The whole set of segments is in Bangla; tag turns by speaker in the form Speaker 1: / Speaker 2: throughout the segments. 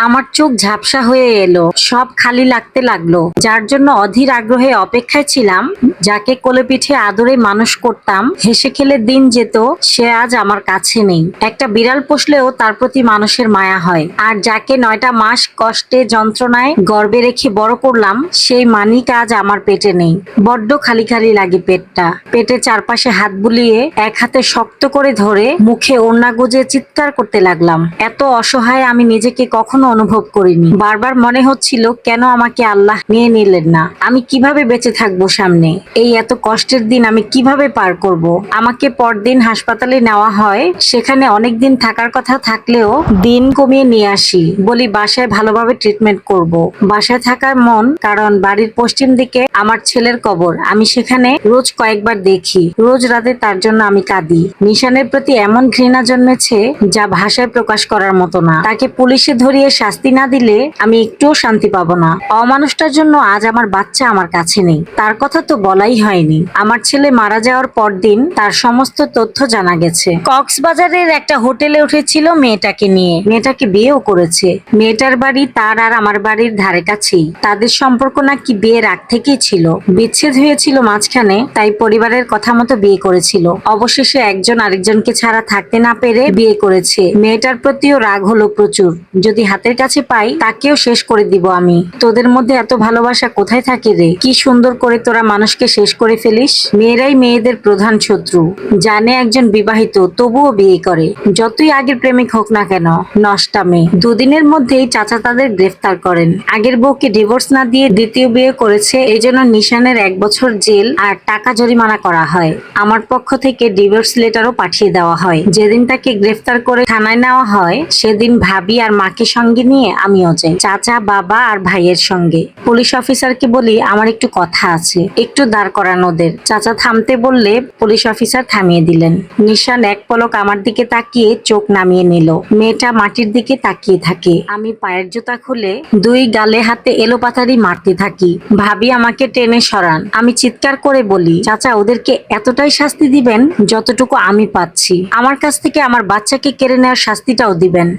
Speaker 1: আমার চোখ ঝাপসা হয়ে এলো। সব খালি লাগতে লাগল। যার জন্য অধীর আগ্রহে অপেক্ষায় ছিলাম, যাকে কোলে পিঠে আদরে মানুষ করতাম, হেসে খেলে দিন যেত, সে আজ আমার কাছে নেই। একটা বিড়াল পোষলেও তার প্রতি মানুষের মায়া হয়। আর যাকে নয়টা মাস কষ্টে যন্ত্রণায় গর্বে রেখে বড় করলাম, সেই মানিক আজ আমার পেটে নেই। বড্ড খালি খালি লাগে পেটটা। পেটে চারপাশে হাত বুলিয়ে এক হাতে শক্ত করে ধরে মুখে ওড়না গুজে চিৎকার করতে লাগলাম। এত অসহায় আমি নিজেকে কখনো অনুভব করিনি। বারবার মনে হচ্ছিল, কেন আমাকে আল্লাহ নিয়ে নিলেন না? আমি কীভাবে বেঁচে থাকব সামনে? এই এত কষ্টের দিন আমি কীভাবে পার করব। আমাকে পরদিন হাসপাতালে নেওয়া হয়, সেখানে অনেক দিন থাকার কথা থাকলেও দিন কমিয়ে নিয়ে আসি। বলি, বাসায় ভালোভাবে ট্রিটমেন্ট করব। বাসায় থাকার মন, কারণ বাড়ির পশ্চিম দিকে আমার ছেলের কবর। আমি সেখানে রোজ কয়েকবার দেখি। রোজ রাতে তার জন্য আমি কাঁদি। নিশানের প্রতি এমন ঘৃণা জন্মেছে, যা ভাষায় প্রকাশ করার মতো না। তাকে পুলিশে ধরিয়ে শাস্তি না দিলে আমি একটুও শান্তি পাবো না। অমানুষটার জন্য আজ আমার বাচ্চা আমার কাছে নেই। তার কথা তো বলাই হয়নি। আমার ছেলে মারা যাওয়ার পরদিন তার সমস্ত তথ্য জানা গেছে। কক্সবাজারের একটা হোটেলে উঠেছিল মেয়েটাকে নিয়ে। মেয়েটাকে বিয়েও করেছে। মেয়েটার বাড়ি তার আর আমার বাড়ির ধারে কাছেই। তাদের সম্পর্ক নাকি বিয়ের আগ থেকেই ছিল। বিচ্ছেদ হয়েছিল মাঝখানে, তাই পরিবারের কথা মতো বিয়ে করেছিল। অবশেষে একজন আরেকজনকে ছাড়া থাকতে না পেরে বিয়ে করেছে। মেয়েটার প্রতিও রাগ হলো প্রচুর। যদি হাতের কাছে পাই, তাকেও শেষ করে দিব আমি। তোদের মধ্যে এত ভালোবাসা কোথায় থাকে রে? কি সুন্দর করে তোরা মানুষকে শেষ করে ফেলিস? মেয়েরাই মেয়েদের প্রধান শত্রু। জানে একজন বিবাহিত, তবুও বিয়ে করে। যতই আগের প্রেমিক হোক না কেন, নষ্টা মেয়ে। দুদিনের মধ্যেই চাচা তাদের গ্রেফতার করেন। আগের বউকে ডিভোর্স না দিয়ে দ্বিতীয় বিয়ে করেছে এই জন্য নিশানের এক বছর জেল আর টাকা জরিমানা করা হয়। আমার পক্ষ থেকে ডিভোর্স লেটারও পাঠিয়ে দেওয়া হয়। যেদিন তাকে গ্রেফতার করে থানায় নেওয়া হয়, সেদিন ভাবি আর মাকে সঙ্গে নিয়ে আমিও যাই। চাচা, বাবা আর ভাইয়ের সঙ্গে। পুলিশ অফিসারকে বলি, আমার একটু কথা আছে। একটু দাঁড় করান ওদের। চাচা থামতে বললে পুলিশ অফিসার থামিয়ে দিলেন। নিশান এক পলক আমার দিকে তাকিয়ে চোখ নামিয়ে নিল। মেয়েটা মাটির দিকে তাকিয়ে থাকে। আমি পায়ের জুতা খুলে দুই গালে হাতে এলো পাতারি মারতে থাকি। ভাবি, আমাকে টেনে সরান। আমি চিৎকার করে বলি, চাচা, ওদেরকে এতটাই শাস্তি দিবেন যতটুকু আমি পাচ্ছি। আমার কাছ থেকে আমার বাচ্চাকে কেড়ে নেওয়ার শাস্তিটাও দিবেন।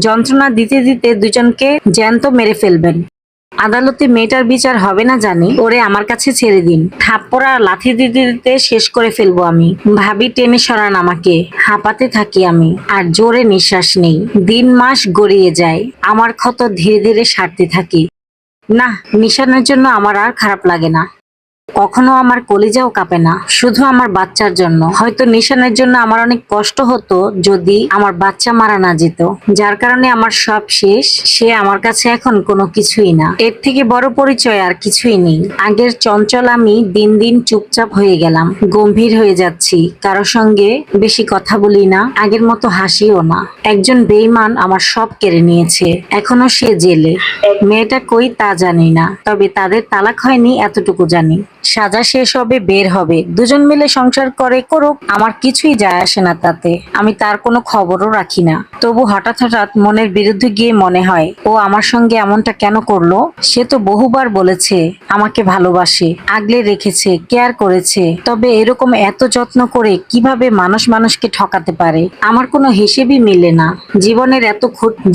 Speaker 1: যন্ত্রণা দিতে দিতে দুজনকে জ্যান্ত মেরে ফেলবেন। আদালতে মেয়েটার বিচার হবে না জানি, ওরে আমার কাছে ছেড়ে দিন। থাপ্পড়া লাথি দিতে দিতে শেষ করে ফেলব আমি। ভাবি টেনে সরান আমাকে। হাঁপাতে থাকি আমি, আর জোরে নিঃশ্বাস নেই। দিন মাস গড়িয়ে যায়, আমার ক্ষত ধীরে ধীরে সারতে থাকি। না নিশানের জন্য আমার আর খারাপ লাগে না। কখনো আমার কলিজাও কাঁপে না, শুধু আমার বাচ্চার জন্য। হয়তো নিশানের জন্য আমার অনেক কষ্ট হতো যদি আমার বাচ্চা মারা না যেত। যার কারণে আমার সব শেষ, সে আমার কাছে এখন কোনো কিছুই না। এর থেকে বড় পরিচয় আর কিছুই নেই। আগের চঞ্চল আমি দিন দিন চুপচাপ হয়ে গেলাম। গম্ভীর হয়ে যাচ্ছি। কারও সঙ্গে বেশি কথা বলি না। আগের মতো হাসিও না। একজন বেইমান আমার সব কেড়ে নিয়েছে। এখনও সে জেলে। মেয়েটা কই তা জানি না। তবে তাদের তালাক হয়নি, এতটুকু জানি। সাজা শেষ হবে, বের হবে। দুজন মিলে সংসার করে করুক, আমার কিছুই যায় আসে না তাতে। আমি তার কোনো খবরও রাখি না। তবু হঠাৎ হঠাৎ মনের বিরুদ্ধে গিয়ে মনে হয়, ও আমার সঙ্গে এমনটা কেন করল? সে তো বহুবার বলেছে, আমাকে ভালোবাসে, আগলে রেখেছে, কেয়ার করেছে। তবে এরকম এত যত্ন করে কীভাবে মানুষ মানুষকে ঠকাতে পারে? আমার কোনো হিসেবই মিলে না। জীবনের এত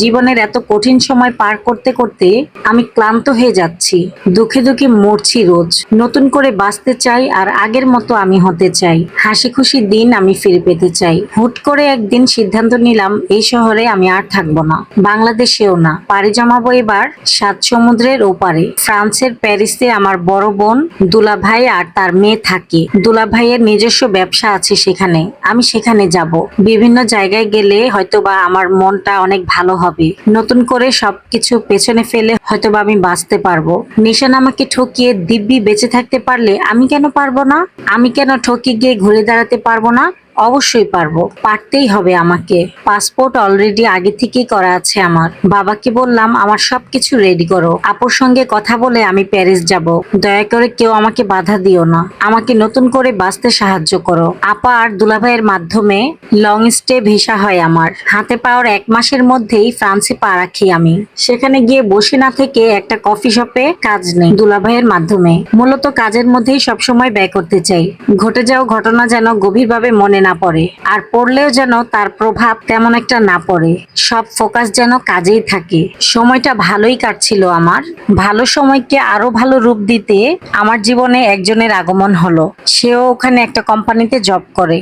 Speaker 1: জীবনের এত কঠিন সময় পার করতে করতে আমি ক্লান্ত হয়ে যাচ্ছি। দুঃখে দুঃখে মরছি রোজ। নতুন করে বাঁচতে চাই আর আগের মতো আমি হতে চাই। হাসি খুশি দিন আমি ফিরে পেতে চাই। হুট করে একদিন সিদ্ধান্ত নিলাম, এই শহরে আমি আর থাকব না। বাংলাদেশেও না। পাড়ি জমাবো এবার সাত সমুদ্রের ওপারে। ফ্রান্সের প্যারিসে আমার বড় বোন দুলা ভাই আর তার মেয়ে থাকে। দুলা ভাইয়ের নিজস্ব ব্যবসা আছে সেখানে। আমি সেখানে যাব। বিভিন্ন জায়গায় গেলে হয়তোবা আমার মনটা অনেক ভালো হবে। নতুন করে সবকিছু পেছনে ফেলে হয়তোবা আমি বাঁচতে পারব। নিশান আমাকে ঠকিয়ে দিব্যি বেঁচে থাকতে পারলে আমি কেন পারব না? আমি কেন ঠকে গিয়ে ঘুরে দাঁড়াতে পারব না? অবশ্যই পারব। পারতেই হবে আমাকে। পাসপোর্ট অলরেডি আগে থেকেই করা আছে আমার। বাবাকে বললাম, আমার সবকিছু রেডি করো। আপুর সঙ্গে কথা বলে আমি প্যারিস যাব। দয়া করে কেউ আমাকে বাধা দিও না। আমাকে নতুন করে বাঁচতে সাহায্য করো। আপা আর দুলাভাইয়ের মাধ্যমে লং স্টে ভিসা হয় আমার। হাতে পাওয়ার এক মাসের মধ্যেই ফ্রান্সে পা রাখি আমি। সেখানে গিয়ে বসে না থেকে একটা কফি শপে কাজ নেই দুলাভাইয়ের মাধ্যমে। মূলত কাজের মধ্যেই সবসময় ব্যয় করতে চাই। ঘটে যাওয়া ঘটনা যেন গভীরভাবে মনে না পড়ে। আর পড়লেও যেন তার প্রভাব তেমন একটা না পড়ে। সব ফোকাস যেন কাজেই থাকে। সময়টা ভালোই কাটছিল আমার। ভালো সময়কে আরও ভালো রূপ দিতে আমার জীবনে একজনের আগমন হলো। সেও ওখানে একটা কোম্পানিতে জব করে।